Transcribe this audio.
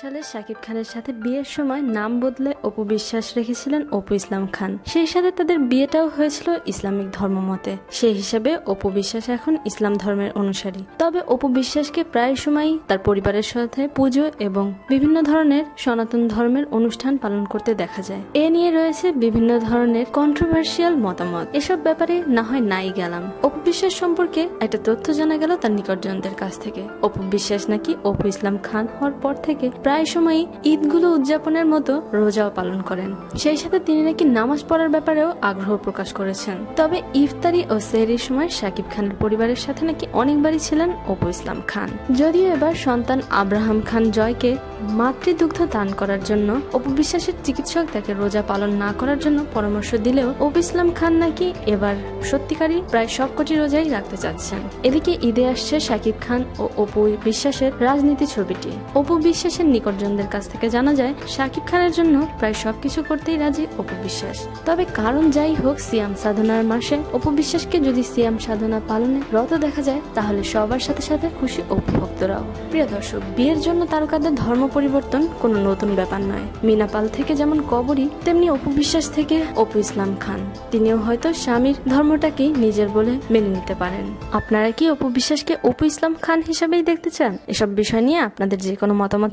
সালে শাকিব খানের সাথে বিয়ের সময় নাম বদলে অপু বিশ্বাস রেখেছিলেন অপু ইসলাম খান। সেই সাথে তাদের বিয়েটাও হয়েছিল ইসলামিক ধর্মমতে সেই হিসাবে অপু বিশ্বাস এখন ইসলাম ধর্মের অনুসারী। তবে অপু বিশ্বাসকে প্রায় সময়ই তার পরিবারের সাথে পুজো এবং বিভিন্ন ধরনের সনাতন ধর্মের অনুষ্ঠান পালন করতে দেখা যায়। এ নিয়ে রয়েছে বিভিন্ন ধরনের কন্ট্রোভার্সিয়াল মতামত। এসব ব্যাপারে না হয় নাই গেলাম। অপু বিশ্বাস সম্পর্কে একটা তথ্য জানা গেল তার নিকটজনদের কাছ থেকে। অপু বিশ্বাস নাকি অপু ইসলাম খান হওয়ার পর থেকে প্রায় সময়ই ঈদগুলো উদযাপনের মতো রোজাও পালন করেন। সেই সাথে তিনি নাকি নামাজ পড়ার ব্যাপারেও আগ্রহ প্রকাশ করেছেন। তবে ইফতারি ও সেহরির সময় শাকিব খানের পরিবারের সাথে নাকি অনেকবারই ছিলেন অপু ইসলাম খান। যদিও এবার সন্তান আব্রাহাম খান জয়কে মাতৃদুগ্ধ দান করার জন্য অপু বিশ্বাসের চিকিৎসক তাকে রোজা পালন না করার জন্য পরামর্শ দিলেও অপু ইসলাম খান নাকি এবার সত্যিকারই প্রায় সবকটি রোজাই রাখতে চাচ্ছেন। এদিকে ঈদে আসছে শাকিব খান ও অপু বিশ্বাসের রাজনীতি ছবিটি। অপু বিশ্বাসের নিকটজনদের কাছ থেকে জানা যায়, শাকিব খানের জন্য প্রায় সবকিছু করতেই রাজি অপু বিশ্বাস। তবে কারণ যাই হোক, সিয়াম সাধনার মাসে অপু বিশ্বাসকে যদি সিয়াম সাধনা পালনে রত দেখা যায়, তাহলে সবার সাথে সাথে খুশি অপু ভক্তরাও প্রিয় দর্শক, বিয়ের জন্য তারকাদের ধর্ম পরিবর্তন কোনো নতুন ব্যাপার নয়। মিনাপাল থেকে যেমন কবরী, তেমনি অপু বিশ্বাস থেকে অপু ইসলাম খান। তিনিও হয়তো স্বামীর ধর্মটাকেই নিজের বলে মেনে নিতে পারেন। আপনারা কি অপু বিশ্বাসকে অপু ইসলাম খান হিসাবেই দেখতে চান? এসব বিষয় নিয়ে আপনাদের যে কোনো মতামত